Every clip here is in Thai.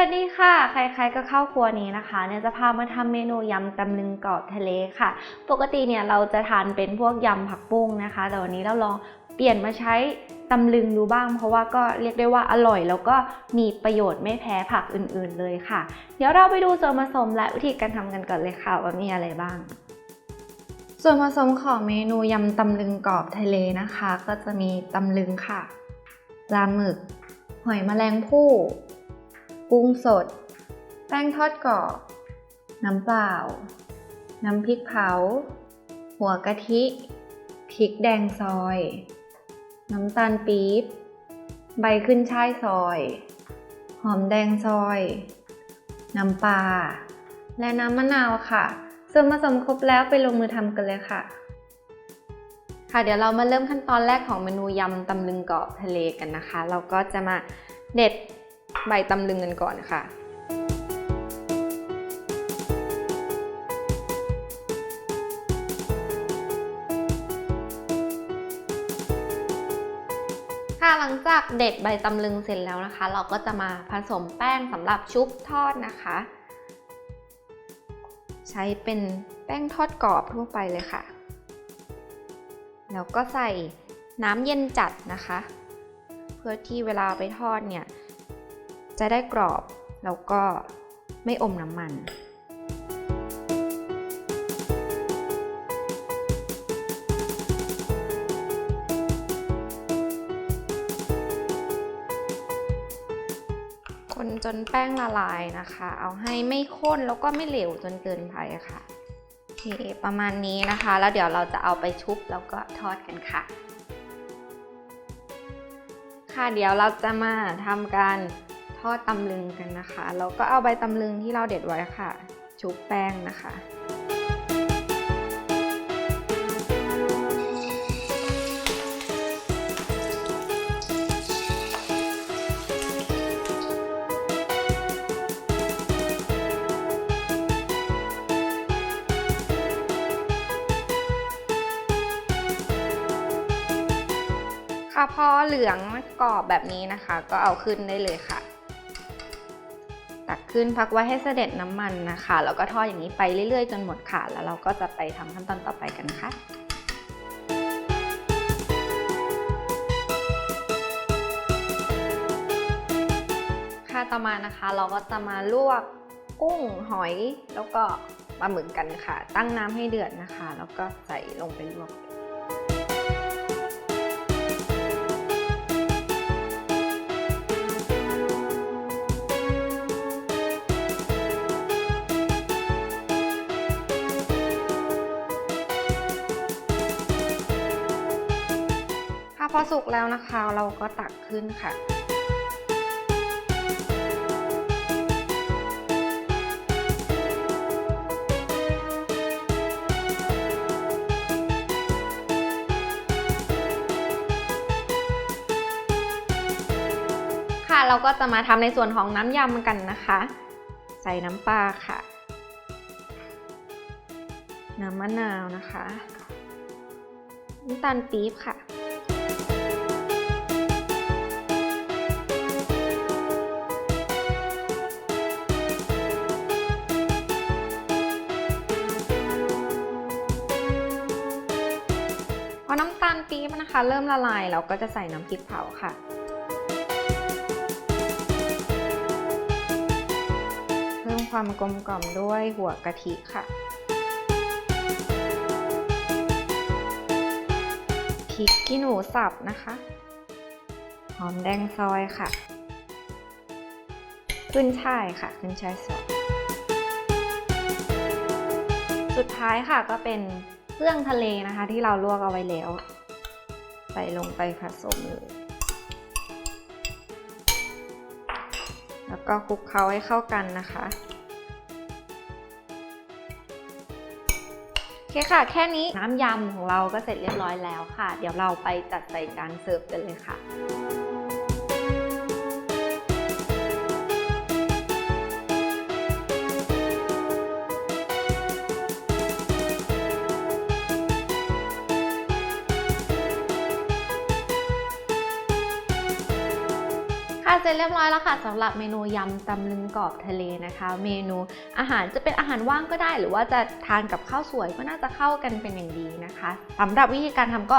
วัสดีค่ะ ใครๆก็เข้าครัวนี้นะคะเนี่ยจะพามาทำเมนูยำตำลึงกรอบทะเลค่ะ ปกติเนี่ยเราจะทานเป็นพวกยำผักบุ้งนะคะ แต่วันนี้เราลองเปลี่ยนมาใช้ตำลึงดูบ้าง เพราะว่าก็เรียกได้ว่าอร่อยแล้วก็มีประโยชน์ไม่แพ้ผักอื่นๆเลยค่ะ เดี๋ยวเราไปดูส่วนผสมและวิธีการทำกันก่อนเลยค่ะว่ามีอะไรบ้าง ส่วนผสมของเมนูยำตำลึงกรอบทะเลนะคะ ก็จะมีตำลึงค่ะปลาหมึก หอยแมลงภู่ กุ้งสด แป้งทอดกรอบ น้ำเปล่า น้ำพริกเผา หัวกะทิ พริกแดงซอย น้ำตาลปี๊บ ใบขึ้นช่ายซอย หอมแดงซอย น้ำปลา และน้ำมะนาวค่ะ ส่วนผสมครบแล้วไปลงมือทำกันเลยค่ะค่ะเดี๋ยวเรามาเริ่มขั้นตอนแรกของเมนูยำตำลึงกรอบทะเลกันนะคะ เราก็จะมาเด็ด ใบตำลึงกันก่อนค่ะค่ะหลังจากเด็ดใบตำลึงเสร็จแล้วนะคะ เราก็จะมาผสมแป้งสำหรับชุบทอดนะคะ ใช้เป็นแป้งทอดกรอบทั่วไปเลยค่ะ แล้วก็ใส่น้ำเย็นจัดนะคะ เพื่อที่เวลาไปทอดเนี่ย จะได้กรอบ แล้วก็ไม่อมน้ำมัน คนจนแป้งละลายนะคะ เอาให้ไม่ข้นแล้วก็ไม่เหลวจนเกินไปค่ะโอเคประมาณนี้นะคะ แล้วเดี๋ยวเราจะเอาไปชุบแล้วก็ทอดกันค่ะ ค่ะเดี๋ยวเราจะมาทำการ ทอดตำลึงกันนะคะเราก็เอาใบตำลึงที่เราเด็ดไว้ค่ะ ชุบแป้งนะคะค่ะพอเหลืองกรอบแบบนี้นะคะ ก็เอาขึ้นได้เลยค่ะ ตักขึ้นพักไว้ให้เสด็จน้ำมันนะคะ แล้วก็ทอดอย่างนี้ไปเรื่อยๆ จนหมดค่ะ แล้วเราก็จะไปทำขั้นตอนต่อไปกันนะคะค่ะต่อมานะคะ เราก็จะมาลวกกุ้งหอยแล้วก็ปลาหมึกกันค่ะ ตั้งน้ำให้เดือดนะคะ แล้วก็ใส่ลงไปลวก พอสุกแล้วนะคะเราก็ตักขึ้นค่ะค่ะเราก็จะมาทำในส่วนของน้ำยำกันนะคะ ใส่น้ำปลาค่ะ น้ำมะนาวนะคะน้ำตาลปี๊บค่ะาลปี๊บนะคะ เริ่มละลายเราก็จะใส่น้ำพริกเผาค่ะ เพิ่มความกลมกล่อมด้วยหัวกะทิค่ะพริกขี้หนูสับนะคะ หอมแดงซอยค่ะ ขึ้นช่ายค่ะ ขึ้นช่ายสดสุดท้ายค่ะก็เป็นเครื่องทะเลนะคะ ที่เราลวกเอาไว้แล้ว ใส่ลงไปผสมเลยแล้วก็คลุกเคล้าให้เข้ากันนะคะโอเคค่ะ แค่นี้น้ำยำของเราก็เสร็จเรียบร้อยแล้วค่ะ เดี๋ยวเราไปจัดใส่จานเสิร์ฟกันเลยค่ะ ค่ะเสร็จเรียบร้อยแล้วค่ะสำหรับเมนูยำตำลึงกรอบทะเลนะคะ เมนูอาหารจะเป็นอาหารว่างก็ได้ หรือว่าจะทานกับข้าวสวยก็น่าจะเข้ากันเป็นอย่างดีนะคะสำหรับวิธีการทำก็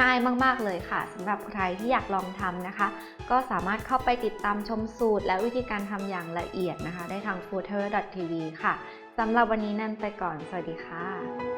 ง่ายมาก ๆ เลยค่ะสำหรับใครที่อยากลองทำนะคะ ก็สามารถเข้าไปติดตามชมสูตร และวิธีการทำอย่างละเอียดนะคะ ได้ทาง footer.tv ค่ะสำหรับวันนี้นั่นไปก่อน สวัสดีค่ะ